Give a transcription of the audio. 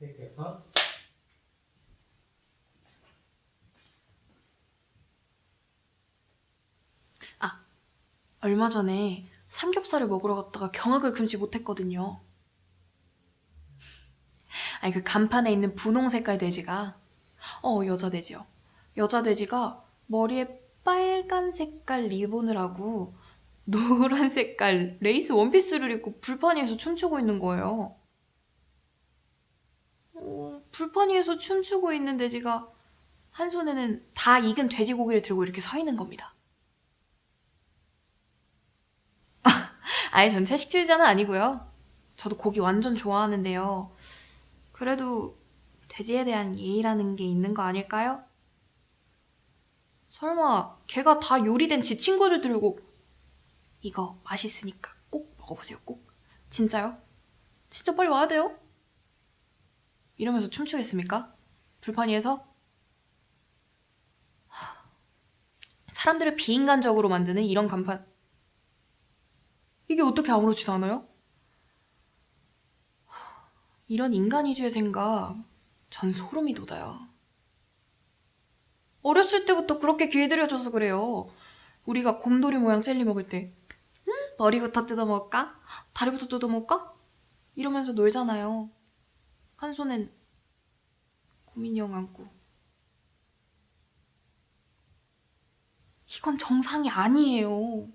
백격선 얼마 전에 삼겹살을 먹으러 갔다가 경악을 금치 못했거든요. 아니 그 간판에 있는 분홍 색깔 돼지가 어 여자 돼지요. 여자 돼지가 머리에 빨간 색깔 리본을 하고 노란 색깔 레이스 원피스를 입고 불판 위에서 춤추고 있는 거예요. 어, 불판 위에서 춤추고 있는 돼지가 한 손에는 다 익은 돼지고기를 들고 이렇게 서 있는 겁니다. 아예 전 채식주의자는 아니고요. 저도 고기 완전 좋아하는데요. 그래도 돼지에 대한 예의라는 게 있는 거 아닐까요? 설마 걔가 다 요리된 지 친구를 들고 이거 맛있으니까 꼭 먹어보세요. 꼭. 진짜요? 진짜 빨리 와야 돼요? 이러면서 춤추겠습니까? 불판 위에서? 하, 사람들을 비인간적으로 만드는 이런 간판 이게 어떻게 아무렇지도 않아요? 하, 이런 인간 위주의 생각, 전 소름이 돋아요. 어렸을 때부터 그렇게 길들여져서 그래요. 우리가 곰돌이 모양 젤리 먹을 때, 음, 머리부터 뜯어먹을까? 다리부터 뜯어먹을까? 이러면서 놀잖아요. 한 손엔 곰인형 안고. 이건 정상이 아니에요.